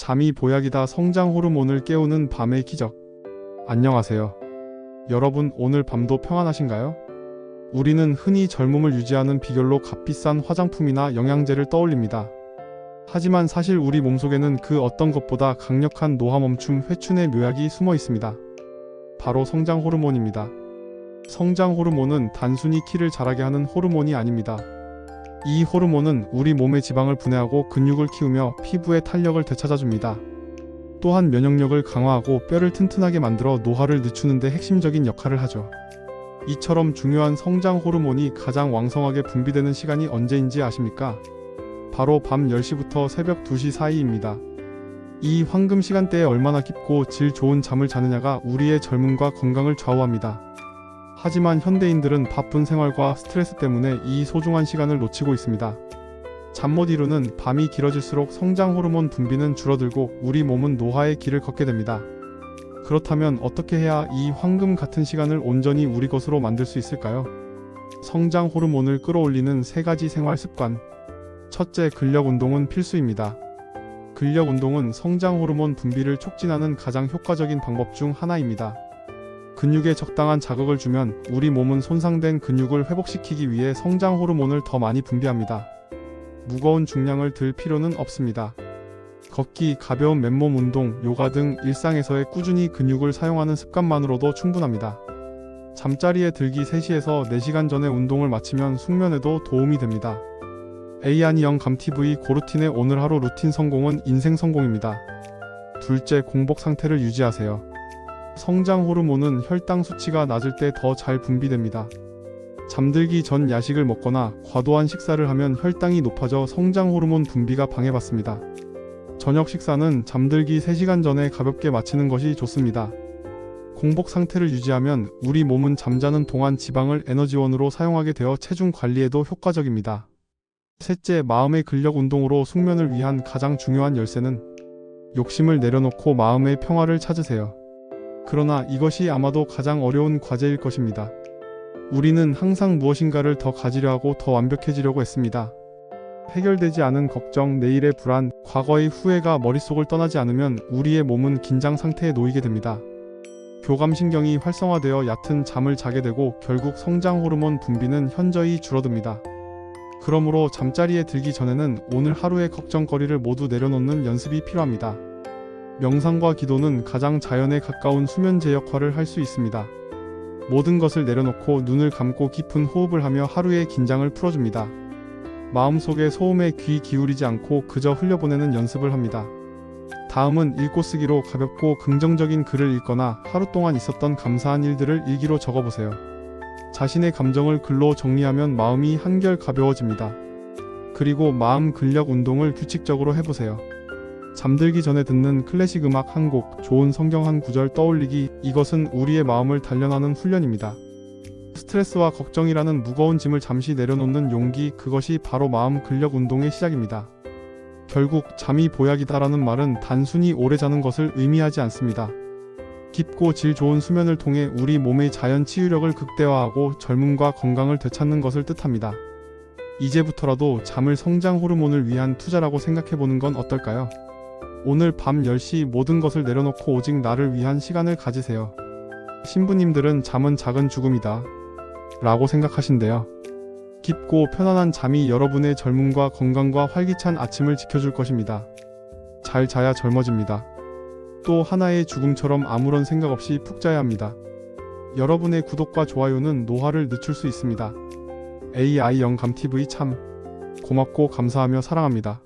잠이 보약이다 성장 호르몬을 깨우는 밤의 기적. 안녕하세요. 여러분 오늘 밤도 평안하신가요? 우리는 흔히 젊음을 유지하는 비결로 값비싼 화장품이나 영양제를 떠올립니다. 하지만 사실 우리 몸속에는 그 어떤 것보다 강력한 노화 멈춤 회춘의 묘약이 숨어 있습니다. 바로 성장 호르몬입니다. 성장 호르몬은 단순히 키를 자라게 하는 호르몬이 아닙니다. 이 호르몬은 우리 몸의 지방을 분해하고 근육을 키우며 피부의 탄력을 되찾아줍니다. 또한 면역력을 강화하고 뼈를 튼튼하게 만들어 노화를 늦추는 데 핵심적인 역할을 하죠. 이처럼 중요한 성장 호르몬이 가장 왕성하게 분비되는 시간이 언제인지 아십니까? 바로 밤 10시부터 새벽 2시 사이입니다. 이 황금 시간대에 얼마나 깊고 질 좋은 잠을 자느냐가 우리의 젊음과 건강을 좌우합니다. 하지만 현대인들은 바쁜 생활과 스트레스 때문에 이 소중한 시간을 놓치고 있습니다. 잠 못 이루는 밤이 길어질수록 성장 호르몬 분비는 줄어들고 우리 몸은 노화의 길을 걷게 됩니다. 그렇다면 어떻게 해야 이 황금 같은 시간을 온전히 우리 것으로 만들 수 있을까요? 성장 호르몬을 끌어올리는 세 가지 생활 습관. 첫째, 근력 운동은 필수입니다. 근력 운동은 성장 호르몬 분비를 촉진하는 가장 효과적인 방법 중 하나입니다. 근육에 적당한 자극을 주면 우리 몸은 손상된 근육을 회복시키기 위해 성장 호르몬을 더 많이 분비합니다. 무거운 중량을 들 필요는 없습니다. 걷기, 가벼운 맨몸 운동, 요가 등 일상에서의 꾸준히 근육을 사용하는 습관만으로도 충분합니다. 잠자리에 들기 3시에서 4시간 전에 운동을 마치면 숙면에도 도움이 됩니다. A안이형 감TV 고루틴의 오늘 하루 루틴 성공은 인생 성공입니다. 둘째, 공복 상태를 유지하세요. 성장 호르몬은 혈당 수치가 낮을 때 더 잘 분비됩니다. 잠들기 전 야식을 먹거나 과도한 식사를 하면 혈당이 높아져 성장 호르몬 분비가 방해받습니다. 저녁 식사는 잠들기 3시간 전에 가볍게 마치는 것이 좋습니다. 공복 상태를 유지하면 우리 몸은 잠자는 동안 지방을 에너지원으로 사용하게 되어 체중 관리에도 효과적입니다. 셋째, 마음의 근력 운동으로 숙면을 위한 가장 중요한 열쇠는 욕심을 내려놓고 마음의 평화를 찾으세요. 그러나 이것이 아마도 가장 어려운 과제일 것입니다. 우리는 항상 무엇인가를 더 가지려 하고 더 완벽해지려고 했습니다. 해결되지 않은 걱정, 내일의 불안, 과거의 후회가 머릿속을 떠나지 않으면 우리의 몸은 긴장 상태에 놓이게 됩니다. 교감신경이 활성화되어 얕은 잠을 자게 되고 결국 성장 호르몬 분비는 현저히 줄어듭니다. 그러므로 잠자리에 들기 전에는 오늘 하루의 걱정거리를 모두 내려놓는 연습이 필요합니다. 명상과 기도는 가장 자연에 가까운 수면제 역할을 할 수 있습니다. 모든 것을 내려놓고 눈을 감고 깊은 호흡을 하며 하루의 긴장을 풀어줍니다. 마음속의 소음에 귀 기울이지 않고 그저 흘려보내는 연습을 합니다. 다음은 읽고 쓰기로 가볍고 긍정적인 글을 읽거나 하루 동안 있었던 감사한 일들을 일기로 적어보세요. 자신의 감정을 글로 정리하면 마음이 한결 가벼워집니다. 그리고 마음 근력 운동을 규칙적으로 해보세요. 잠들기 전에 듣는 클래식 음악 한 곡, 좋은 성경 한 구절 떠올리기, 이것은 우리의 마음을 단련하는 훈련입니다. 스트레스와 걱정이라는 무거운 짐을 잠시 내려놓는 용기, 그것이 바로 마음 근력 운동의 시작입니다. 결국 잠이 보약이다라는 말은 단순히 오래 자는 것을 의미하지 않습니다. 깊고 질 좋은 수면을 통해 우리 몸의 자연 치유력을 극대화하고 젊음과 건강을 되찾는 것을 뜻합니다. 이제부터라도 잠을 성장 호르몬을 위한 투자라고 생각해보는 건 어떨까요? 오늘 밤 10시 모든 것을 내려놓고 오직 나를 위한 시간을 가지세요. 신부님들은 잠은 작은 죽음이다. 라고 생각하신대요. 깊고 편안한 잠이 여러분의 젊음과 건강과 활기찬 아침을 지켜줄 것입니다. 잘 자야 젊어집니다. 또 하나의 죽음처럼 아무런 생각 없이 푹 자야 합니다. 여러분의 구독과 좋아요는 노화를 늦출 수 있습니다. AI 영감TV 참 고맙고 감사하며 사랑합니다.